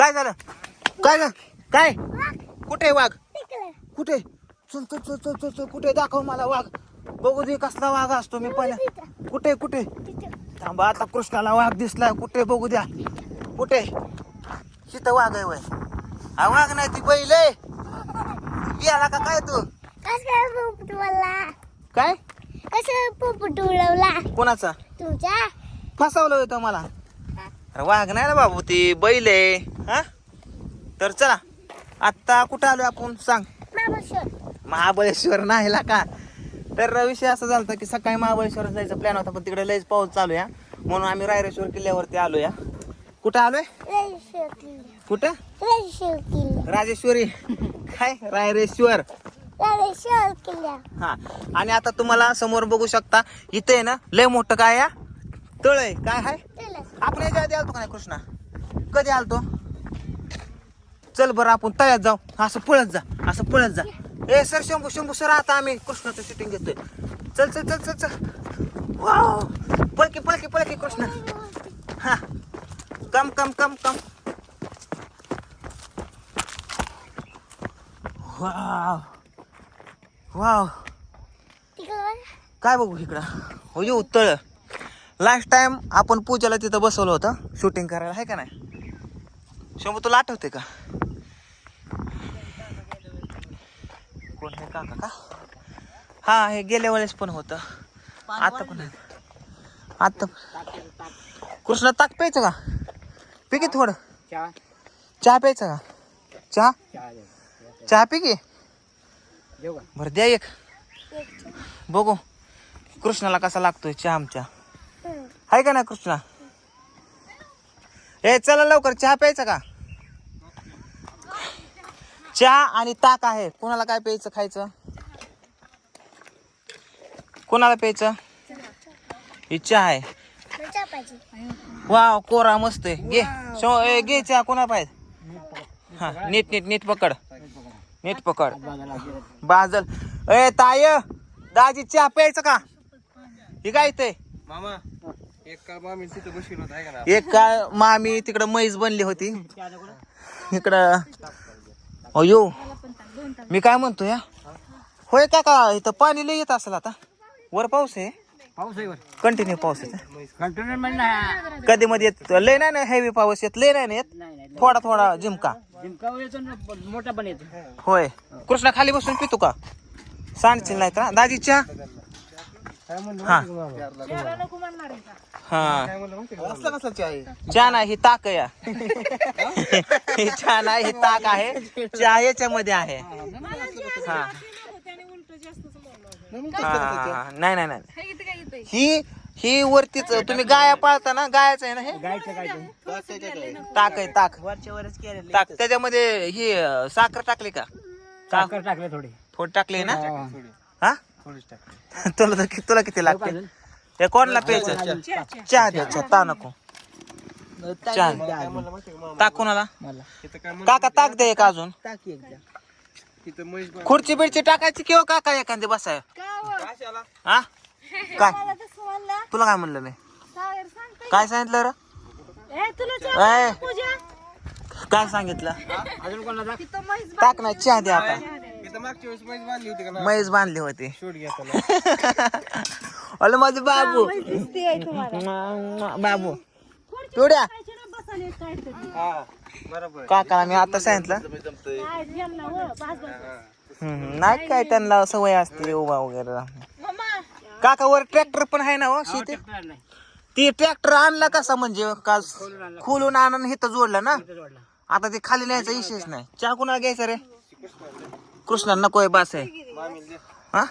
काय झालं? काय झालं? काय? कुठे वाघ? कुठे? चल चल चल चल चल चल कुठे? दाखव मला वाघ. बघू दे कसला वाघ असतो मी पहिला कुठे कुठे? थांबा आता कृष्णाला वाघ दिसलाय. कुठे बघू द्या. कुठे? तिथं वाघ आहे वय. हा वाघ नाही ती बैल गेला का काय तू? काय कसं पोपट उडवला? कोणाचा? तुमच्या फसवलं होतं मला. अरे वाघ नाही ना बाबू ती बैल आहे. हा? तर चला आत्ता कुठं आलोय आपण? सांग. महाबळेश्वर. नाही का? तर विषय असा झाला की सकाळी महाबळेश्वर जायचा प्लॅन होता पण तिकडे लयच पाऊस चालू या म्हणून आम्ही रायरेश्वर किल्ल्यावरती आलो या कुठं आलोय? कुठं? राजेश्वर. काय? रायरेश्वर. हा. आणि आता तुम्हाला समोर बघू शकता इथे आहे ना लय मोठं काय या तळ आहे. काय आहे? चला आपण याच्या आधी आलतो का नाही कृष्णा? कधी आलतो? चल बरं आपण तळ्यात जाऊ. असं पळत जा असं पळत जा. ए सर शंभू शंभू सर आता आम्ही कृष्णाचं शूटिंग घेतोय. चल चल चल चल चल. वाव! पळकी पळकी पळकी कृष्ण. हा. Come come come come. Wow. Wow. काय बघू इकडं? हो येऊ तळ. लास्ट टाइम आपण पूजाला तिथं बसवलं होतं. शूटिंग करायला आहे का नाही? शंभू तुला आठवते का? कोण आहे काका का? हा हे गेल्या वेळेस पण होतं. आता पण आहे. आता कृष्णा ताक प्यायचं का? पी की थोडं. चहा. प्यायचं का? चहा? चहा पी की? बरं द्या एक. बघू. कृष्णाला कसा लागतोय चहा आमच्या. आहे का ना कृष्णा? ए चला लवकर. चहा प्यायचा का? चहा आणि ताक आहे. कोणाला काय प्यायचं खायचं? कोणाला प्यायचं? ही चहा आहे. वाव कोरा मस्त आहे. घे. शो ए घे चहा कोणा पाहिजे? हा नीट नीट नीट पकड. नीट पकड. बाजल. ए ताय दाजी चहा प्यायचं का? ही काय ते मामा एक काळ मामी तिथं बसलो होता आहे का ना? एक काय मामी तिकडं म्हैस बनली होती. इकडं अयो मी काय म्हणतो या? होय का का इथं पाणी लय येत असेल आता. वर पाऊस आहे. पाऊस आहे कंटिन्यू पाऊस आहे. कंटिन्यू म्हणजे कधी मध्ये येत लय नाही ना हेवी पाऊस येत लय नाही येत? थोडा थोडा जिमका मोठा पण येतो. होय. कृष्णा खाली बसून पितो का? सांडशील नाही का? दाजी चहा हा. हा. चहा आहे? ही ताक आहे. या ही चहा नाही ही ताक आहे. चहा याच्यामध्ये आहे. हा हा, नाही नाही नाही. ही ही वरतीच तुम्ही गाया पाळता ना गायाच आहे ना हे? गायचं काय ताक आहे ताक. ताक. त्याच्यामध्ये ही अं, साखर टाकली का? साखर टाकले थोडी. थोडी टाकली ना? तुला तर कि- तुला किती लागते? हे कोणला प्यायचं? चहा. द्या चहा. ता नको. चहा. ताक कोणाला? मला. इथं काय म्हणलं काका ताक दे एक अजून. टाकी एकदा. खुर्ची बिडची टाकायची किंवा काका एखादी बसाय हा? काय? तुला काय म्हणलं मी? काय सांगितलं रे? ए, काय सांगितलं? अजून कोणाला टाक? नाही चहा द्या आता. मागच्या वेळेस म्हैस बांधली होती का ना? म्हैस बांधली होती. शूट घेताना अरे माझे बाबू. बाबू. पिवड्या हा बरोबर. काकाला मी आता सांगितलं. हम्म, नाही काय त्यांना सवय असते उभा वगैरे काका वर ट्रॅक्टर पण आहे ना हो शेती ती ट्रॅक्टर आणला कसा म्हणजे का खोलून आणून इथं जोडला ना? आता ते खाली न्यायचा विषयच नाही. चहा कुणाला घ्यायचा रे? कृष्णा नकोय बास आहे? हा?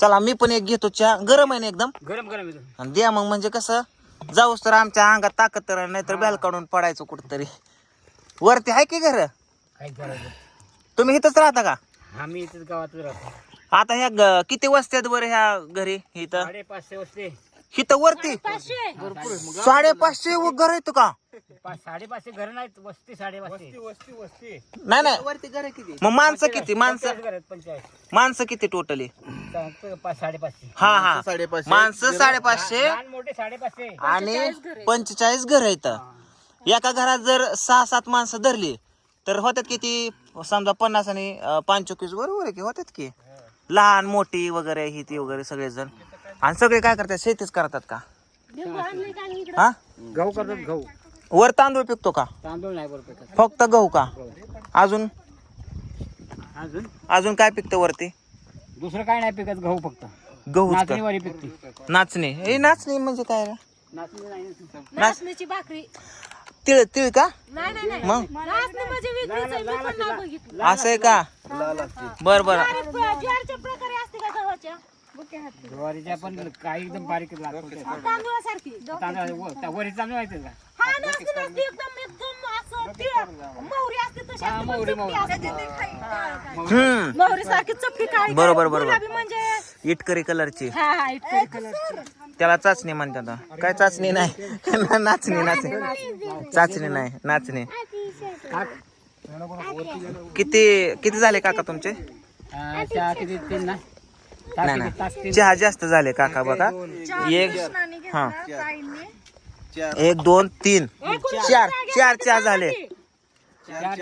चला मी पण एक घेतो चहा. गरम आहे ना एकदम? गरम गरम येतो आणि द्या मग म्हणजे कसं जाऊस तर आमच्या अंगात ताकद तर नाही तर बॅल काढून पडायचो कुठतरी. वरती आहे की घर? काय करायचं तुम्ही इथंच राहता का? आम्ही इथेच गावातच राहतो. आता ह्या ग- किती वस्त्यात बरं ह्या घरी इथं? साडे पाचशे वाजते इथं वरती? साडेपाचशे. व घर येतो का? पाच साडेपाचशे घर नाहीत वस्ती साडेपाचशे. वस्ती वस्ती नाही नाही. वरती घर किती? मग माणसं किती? माणसं घर आहेत पंचाळीस. माणसं किती टोटली? सांगतो पाच साडेपाचशे. हा हा. माणसं साडेपाचशे. लहान मोठे साडेपाचशे. आणि पंचेचाळीस घर आहेत. एका घरात जर सहा सात माणसं धरली तर होतात किती? समजा पन्नास आणि पंचवीस बरोबर आहे की? होतात की? लहान मोठी वगैरे ही ती वगैरे सगळेजण. आणि सगळे काय करतात? शेतीच करतात का? हा? गहू करतात गहू. वर तांदूळ पिकतो का? तांदूळ नाही पिकत. फक्त गहू का? अजून? अजून? अजून काय पिकतं वरती? दुसरं काय नाही पिकत गहू फक्त. गहू नाचणीवारी पिकते. नाचणी. हे नाचणी म्हणजे काय रे? नाचणी नाही नाचणीची भाकरी. तिळ तिळ का? नाही नाही नाही. मग? नाचणी म्हणजे वेगळीच आहे. मी पण नाही बघितलं. असं आहे का? बर बर. ज्वारीच्या प्रकारे असते का गव्हाच्या? ज्वारीच्या पण काही एकदम बारीक लागतो तांदूळासारखी. तांदूळ वरी तांदूळ माहिती का? नाचणी नसते एकदम एकदम असं तिळ मोहरी असते तशी हा, असते, मोहरी, पण मोहरी. चपटी असते. हम्म. मोहरी सारखी चपटी काळी बरोबर, बरोबर. गुलाबी म्हणजे इटकरी कलरची. हा हा इतकं कलर त्याला चाचणी म्हणतात. काय चाचणी नाही? नाचणी नाचणी. चाचणी नाही नाचणी. किती किती झाले काका तुमचे? हा, चहा किती तीन ना नाही तास किती? तास नाही. तीन चहा जास्त झाले काका बघा. एक हा. एक दोन तीन. चार. चार झाले. चार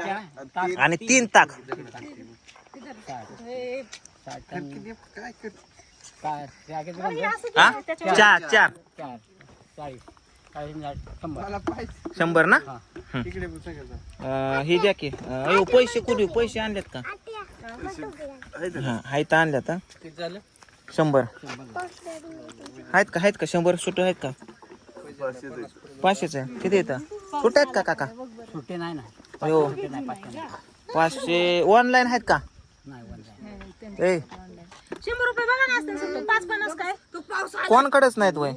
तास आणि तीन ताक? हा? चार चार. शंभर ना? हा. द्या की. अयो, पैसे कुठे? पैसे आणलेत का? हा आहेत आणल्यात शंभर. आहेत का? आहेत का? शंभर सुट आहेत का? पाचशेच आहे? किती येतं सुट आहेत का काका? सुट्टे नाही ना. सुट्टे नाही पाचशे नाही. पाचशे. ऑनलाईन आहेत का? नाही वन नाही. ए. शंभर रुपये बघा ना असते सुट्टे. पाच पन्नास काय? तू पाऊस कोणकडेच नाहीत वय.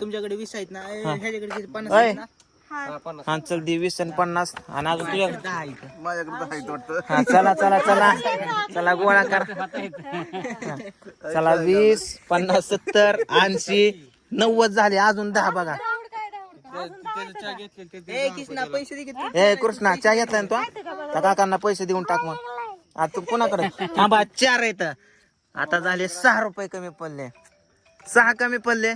तुमच्याकडे वीस आहेत ना? ह्याच्याकडे किती पन्नास अय. आहेत ना? हा. चल दे वीस आणि पन्नास. आणि अजून तुझ्या दहा आहेत. हा चला चला चला. चला गोळा कर. हा. चला वीस पन्नास सत्तर ऐंशी नव्वद झाले. अजून दहा बघा. ए किसना पैसे दे की तू. ए कृष्णा चहा घेतलाय ना तो त्या काकांना पैसे देऊन टाक मग. आता तू कोणाकडे? थांबा चार आहेत. आता झाले सहा रुपये कमी पडले. सहा कमी पडले?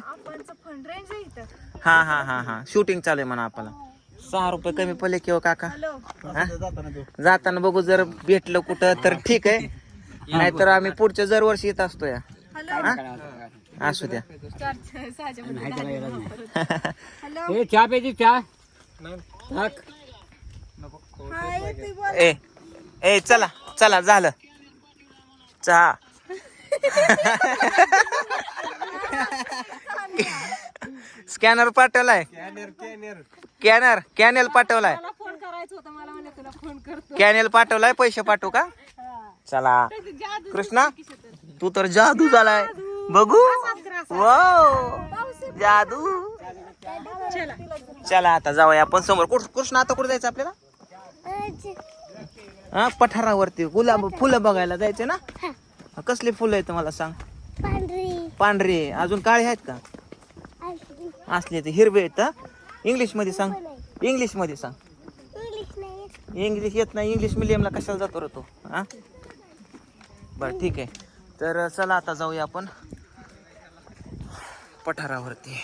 हा हा हा हा. शूटिंग चालू आहे म्हणा आपल्याला सहा रुपये कमी पडले किंवा काका? हा? जाताना बघू जर भेटलं कुठं तर ठीक आहे. नाहीतर आम्ही पुढच्या दर वर्षी येत असतो या. हा? असू द्या. ए, चहा प्यायची चहा? टाक. ए ए चला चला झालं. चहा. स्कॅनर पाठवलाय. कॅनर कॅनेल पाठवलाय. मला फोन करायचा होता मला म्हणे तुला फोन करतो. कॅनेल पाठवलाय पैसे पाठवू का? चला. कृष्णा? तू तर जादू झालाय. बघू. वाव. जादू. चला आता जाऊया आपण समोर. कृष्ण आता कुठे जायचं आपल्याला? हा पठारावरती. गुलाब फुलं बघायला जायचे ना? कसली फुलं आहेत मला सांग. पांढरी. पांढरे अजून काळे आहेत का? असले ते हिरवे आहेत इंग्लिशमध्ये सांग. इंग्लिशमध्ये सांग. इंग्लिश इंग्लिश येत नाही. इंग्लिश मिडियमला कशाला जातो रे तो? हा? बरं ठीक आहे. तर चला आता जाऊया आपण पठारावरती.